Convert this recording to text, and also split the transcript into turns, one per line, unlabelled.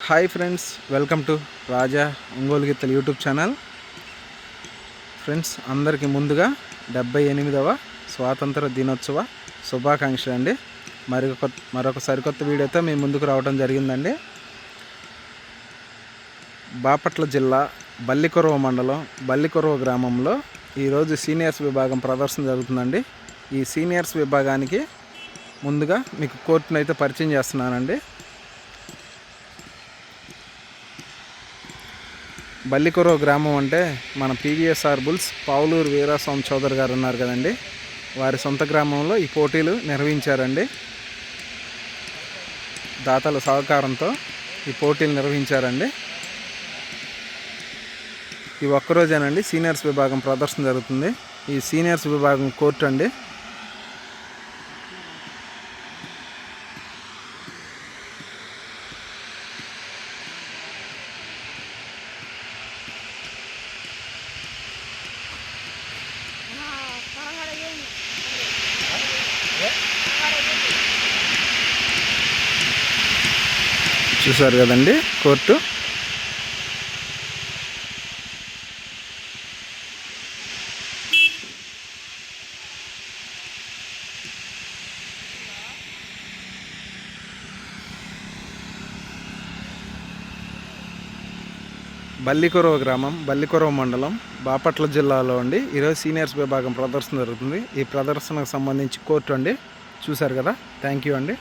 Hi friends welcome to Raja Ongole గీతల YouTube channel. Friends అందరికీ ముందుగా డెబ్బై ఎనిమిదవ స్వాతంత్ర దినోత్సవ శుభాకాంక్షలు అండి. మరొక మరొక సరికొత్త వీడియోతో మీ ముందుకు రావడం జరిగిందండి. బాపట్ల జిల్లా బల్లికొరవ మండలం బల్లికొరవ గ్రామంలో ఈరోజు సీనియర్స్ విభాగం ప్రదర్శన జరుగుతుందండి. ఈ సీనియర్స్ విభాగానికి ముందుగా మీకు కోర్టును అయితే పరిచయం చేస్తున్నానండి. బల్లికొరో గ్రామం అంటే మన పీవీఎస్ఆర్ బుల్స్ పావులూరు వీరాస్వామి చౌదరి గారు ఉన్నారు కదండి. వారి సొంత గ్రామంలో ఈ పోటీలు నిర్వహించారండి. దాతల సహకారంతో ఈ పోటీలు నిర్వహించారండి. ఈ ఒక్కరోజేనండి సీనియర్స్ విభాగం ప్రదర్శన జరుగుతుంది. ఈ సీనియర్స్ విభాగం కోర్టు అండి. చూసారు కదండి కోర్టు. బల్లికొరవ గ్రామం బల్లికొరవ మండలం బాపట్ల జిల్లాలో అండి. ఈరోజు సీనియర్స్ విభాగం ప్రదర్శన జరుగుతుంది. ఈ ప్రదర్శనకు సంబంధించి కోర్టు అండి. చూశారు కదా? థ్యాంక్ యూ అండి.